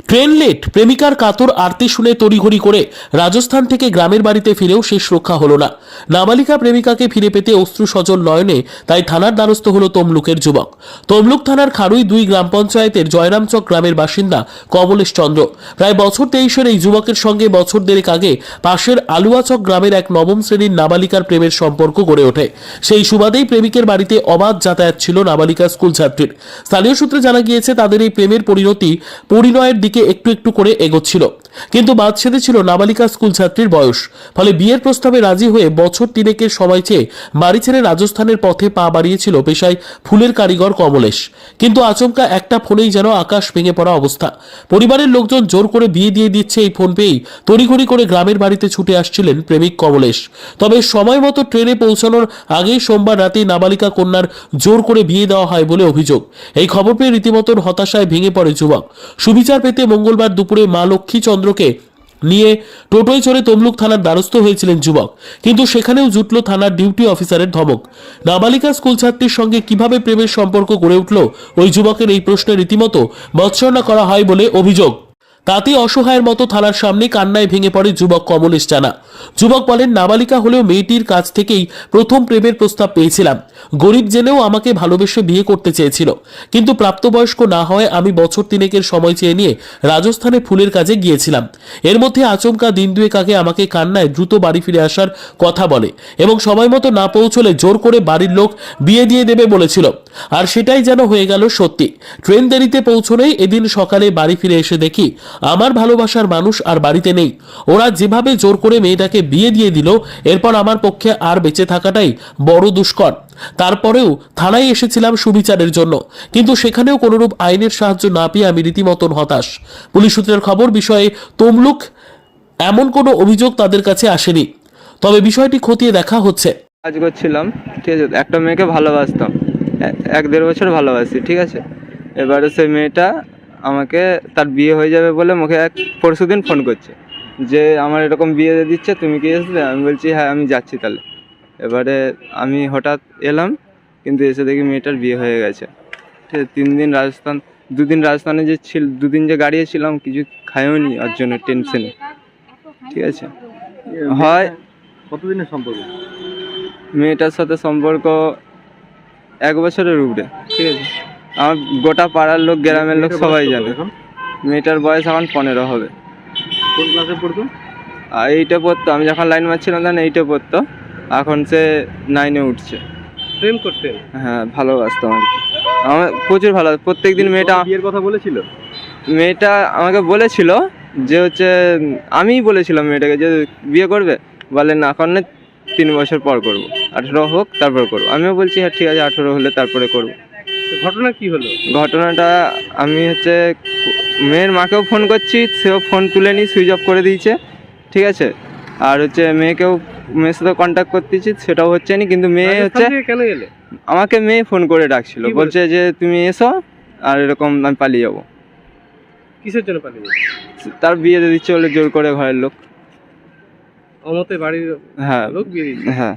Train late, প্রেমিকার কাতর আরতি শুনে তড়িঘড়ি করে রাজস্থান থেকে গ্রামের বাড়িতে ফিরেও শেষ রক্ষা হলো না। নাবালিকা প্রেমিকাকে ফিরে পেতে অশ্রু সজল নয়নে, তাই থানার দ্বারস্থ হলো তমলুকের যুবক। তমলুক থানার খারুই দুই গ্রাম পঞ্চায়েতের জয়রামচক গ্রামের বাসিন্দা কমলেশ চন্দ্র। প্রায় বছর তেইশের এই যুবকের সঙ্গে বছর দেড়েক আগে পাশের আলুয়াচক গ্রামের এক নবম শ্রেণির নাবালিকার প্রেমের সম্পর্ক গড়ে ওঠে। সেই সুবাদেই প্রেমিকের বাড়িতে অবাধ যাতায়াত ছিল নাবালিকা স্কুল ছাত্রীর। স্থানীয় সূত্রে জানা গিয়েছে, তাদের এই প্রেমের পরিণতি পরিণয়ের দিকে একটু একটু করে এগোচ্ছিল। কিন্তু বাদ সেধেছিল নাবালিকা স্কুল ছাত্রীর বয়স। ফলে বিয়ের প্রস্তাবে রাজি হয়ে বছর তিনেকের সময় চেয়ে বাড়ি ছেড়ে রাজস্থানের পথে পা বাড়িয়েছিল পেশায় ফুলের কারিগর কমলেশ। কিন্তু আচমকা একটা ফোনেই যেন আকাশ ভেঙে পড়া অবস্থা। পরিবারের লোকজন জোর করে বিয়ে দিয়ে দিচ্ছে এই ফোন পেয়েই তড়িঘড়ি করে গ্রামের বাড়িতে ছুটে আসছিলেন প্রেমিক কমলেশ। তবে সময় মতো ট্রেনে পৌঁছানোর আগেই সোমবার রাতে নাবালিকা কন্যার জোর করে বিয়ে দেওয়া হয় বলে অভিযোগ। এই খবর পেয়ে রীতিমতন হতাশায় ভেঙে পড়ে যুবক। সুবিচার পেতে মঙ্গলবার দুপুরে মা লক্ষ্মী চন্দ্রকে নিয়ে টোটোয় চড়ে তমলুক থানার দ্বারস্থ হয়েছিলেন যুবক। কিন্তু সেখানেও জুটল থানার ডিউটি অফিসারের ধমক। নাবালিকা স্কুল ছাত্রীর সঙ্গে কীভাবে প্রেমের সম্পর্ক গড়ে উঠল? ওই যুবকের এই প্রশ্নে রীতিমতো বৎসরণা করা হয় বলে অভিযোগ। তাতে অসহায়ের মতো থানার সামনে কান্নায় ভেঙে পড়ে যুবক কমলেশ জানা। যুবক বলেন, নাবালিকা হলেও মেয়েটির কাছ থেকেই প্রথম প্রেমের প্রস্তাব পেয়েছিলাম। গরিব জেনেও আমাকে ভালোবেসে বিয়ে করতে চেয়েছিল। কিন্তু প্রাপ্তবয়স্ক না হওয়ায় আমি বছর তিনেকের সময় চেয়ে নিয়ে রাজস্থানে ফুলের কাজে গিয়েছিলাম। এর মধ্যে আচমকা দিন দুয়েক আগে আমাকে কান্নায় দ্রুত বাড়ি ফিরে আসার কথা বলে এবং সময় মতো না পৌঁছলে জোর করে বাড়ির লোক বিয়ে দিয়ে দেবে বলেছিল। আর সেটাই যেন হয়ে গেল সত্যি। ট্রেন দেরিতে পৌঁছলেই এদিন সকালে বাড়ি ফিরে এসে দেখি আমার ভালোবাসার মানুষ আর বাড়িতে নেই। ওরা যেভাবে জোর করে মেয়েটাকে বিয়ে দিয়ে দিল, এরপর আমার পক্ষে আর বেঁচে থাকাটাই বড় দুষ্কর। তারপরেও থানায় এসেছিলাম সুবিচারের জন্য, কিন্তু সেখানেও কোনোরূপ আইনের সাহায্য না পেয়ে আমি রীতিমতন হতাশ। পুলিশ সূত্রের খবর বিষয়ে তমলুক এমন কোনো অভিযোগ তাদের কাছে আসেনি। তবে বিষয়টি খতিয়ে দেখা হচ্ছে। কাজ করছিলাম, ঠিক আছে, একটা মেয়েকে ভালোবাসতাম এক দেড় বছর ভালোবাসি, ঠিক আছে। এবারে সেই মেয়েটা আমাকে তার বিয়ে হয়ে যাবে বলে মুখে এক পরশু দিন ফোন করছে। যে আমার এরকম বিয়ে দিচ্ছে তুমি কি আসবে আমি বলছি হ্যাঁ আমি যাচ্ছি তাহলে। এবারে আমি হঠাৎ এলাম কিন্তু এসে দেখি মেয়েটার বিয়ে হয়ে গেছে। ঠিক আছে তিন দিন রাজস্থান দুদিন রাজস্থানে যে ছিল দুদিন যে গাড়িয়েছিলাম কিছু খাইও নি ওর জন্য টেনশনে ঠিক আছে? হয় কতদিনের সম্পর্ক? মেয়েটার সাথে সম্পর্ক এক বছরের উপরে। ঠিক আছে? আমার গোটা পাড়ার লোক গ্রামের লোক সবাই জানে। মেয়েটার বয়স এখন পনেরো হবে। কোন ক্লাসে পড়তো? আর এইটা পড়তো। আমি যখন লাইন মারছিলাম তখন এইটা পড়তো। এখন সে নাইনে উঠছে। প্রেম করতেন? হ্যাঁ ভালোবাসতাম আর কি আমার প্রচুর ভালো প্রত্যেক দিন মেয়েটা বিয়ের কথা বলেছিল? মেয়েটা আমাকে বলেছিল যে হচ্ছে আমিই বলেছিলাম মেয়েটাকে যে বিয়ে করবে। বলে না এখন তিন বছর পর করব। আঠেরো হোক তারপর করব। আমিও বলছি হ্যাঁ ঠিক আছে আঠেরো হলে তারপরে করব। ঘটনা কি হলো? ঘটনাটা আমি হচ্ছে মেয়ের মাকেও ফোন করছি সেও ফোন তুলে নি সুইচ অফ করে দিয়েছে ঠিক আছে? আর হচ্ছে মেয়েকেও মেয়ের সাথে কন্ট্যাক্ট করতেছি সেটাও হচ্ছে না কিন্তু মেয়ে হচ্ছে কেন গেলে আমাকে মেয়ে ফোন করে ডাকছিল বলছে? যে তুমি এসো আর এরকম আমি পালিয়ে যাব। কিসের জন্য পালিয়ে? তার বিয়ে দিচ্ছে বলে জোর করে ঘরের লোক। অমতে বাড়ির হ্যাঁ। লোক বিয়ে দিয়েছে। হ্যাঁ।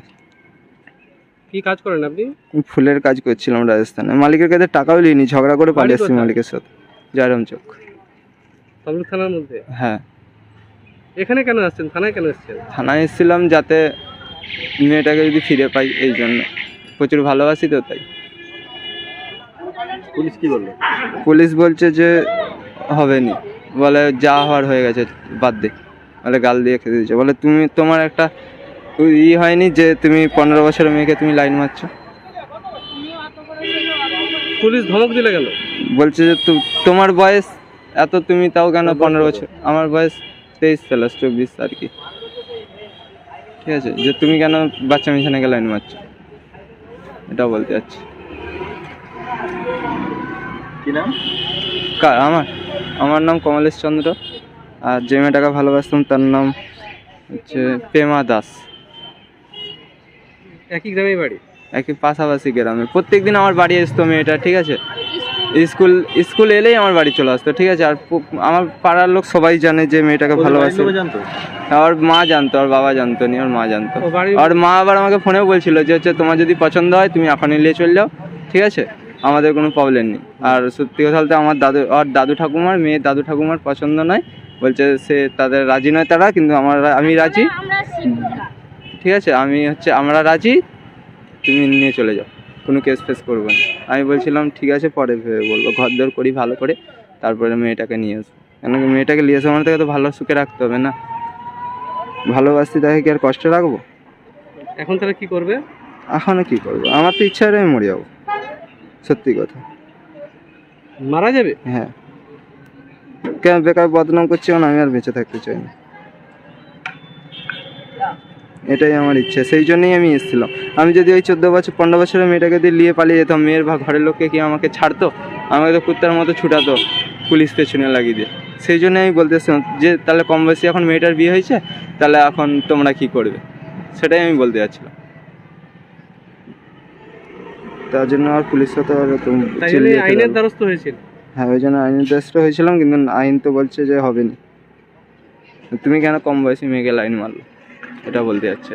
কি কাজ করেন আপনি? ফুলের কাজ করছিলাম রাজস্থানে। মালিকের কাছে টাকাও নিইনি ঝগড়া করে পালিয়ে এসেছি মালিকের সাথে। জয়রাম চোখ তমলুক থানার মধ্যে? হ্যাঁ। এখানে কেন আসছেন? থানায় কেন আসছেন থানায় এসেছিলাম যাতে মেয়েটাকে যদি ফিরে পাই এই জন্য। প্রচুর ভালোবাসি তো তাই। পুলিশ কি বলল? পুলিশ বলছে যে হবে নি বলে যা হওয়ার হয়ে গেছে বাদ দে। বলে গাল দিয়ে খেতে দিচ্ছে বলে তুমি তোমার একটা ই হয়নি যে তুমি পনেরো বছরের মেয়েকে তুমি লাইন মারছো? পুলিশ ধমক দিলে গেল বলছে যে তু- তোমার বয়স এত তুমি তাও কেন পনেরো বছর? আমার বয়স তেইশ প্লাস চব্বিশ আর কি। ঠিক আছে যে তুমি কেন বাচ্চা মিশানাকে লাইন মারছো? এটা বলতে যাচ্ছি। কি নাম? কার আমার আমার নাম কমলেশ চন্দ্র। আর যে মেয়েটাকে ভালোবাসতাম তার নাম হচ্ছে পেমা দাস। একই গ্রামে বাড়ি? একই পাশাপাশি গ্রামে। প্রত্যেক দিন আমার বাড়ি আসতো মেয়েটা ঠিক আছে? স্কুল স্কুল এলেই আমার বাড়ি চলে আসতো ঠিক আছে? আর আমার পাড়ার লোক সবাই জানে যে মেয়েটাকে ভালোবাসে। জানতো? ওর মা জানতো ওর বাবা জানতো নি ওর মা জানতো। আর মা আবার আমাকে ফোনেও বলছিল যে হচ্ছে তোমার যদি পছন্দ হয় তুমি এখনই নিয়ে চলে যাও ঠিক আছে? আমাদের কোনো প্রবলেম নেই। আর সত্যি কথা বলতে আমার দাদু আর দাদু ঠাকুমার মেয়ে দাদু ঠাকুমার পছন্দ নয়। বলছে সে তাদের রাজি নয় তারা কিন্তু আমার আমি রাজি। ঠিক আছে? আমি হচ্ছে আমরা রাজি তুমি নিয়ে চলে যাও। কোনো কেস ফেস করব না। আমি বলছিলাম ঠিক আছে পরে ভেবে বলব। ঘর দর করি ভালো করে তারপরে মেয়েটাকে নিয়ে আসব। কেন মেয়েটাকে নিয়ে আসব মানে তাকে তো ভালো সুখে রাখতে হবে না? ভালোবাসতে তাকে কি আর কষ্ট রাখব? এখন তারা কি করবে? এখনও কী করব? আমার তো ইচ্ছা আমি মরে যাব। সত্যি কথা। মারা যাবে? হ্যাঁ। কেন বেকার বদনাম করছি কারণ আমি আর বেঁচে থাকতে চাই না। এটাই আমার ইচ্ছে সেই জন্যই আমি এসেছিলাম। আমি যদি ওই চোদ্দ বছর পনেরো বছরের মেয়েটাকে দিয়ে নিয়ে পালিয়ে যেতাম মেয়ের বা ঘরের লোককে কি আমাকে ছাড়তো? আমাকে তো কুত্তার মতো ছুটাতো পুলিশ পেছনে লাগিয়ে দিয়ে। সেই জন্য আমি বলতেছিলাম যে তাহলে কম বয়সী এখন মেয়েটার বিয়ে হয়েছে তাহলে এখন তোমরা কি করবে? সেটাই আমি বলতে যাচ্ছিলাম। তার জন্য আর পুলিশ তো আর আইনের দ্বারস্থ হয়েছিল। হ্যাঁ ওই জন্য আইনের দ্বারস্থ হয়েছিলাম কিন্তু আইন তো বলছে যে হবে না তুমি কেন কম বয়সী মেয়েকে লাইন মারলো? এটা বলতে যাচ্ছে।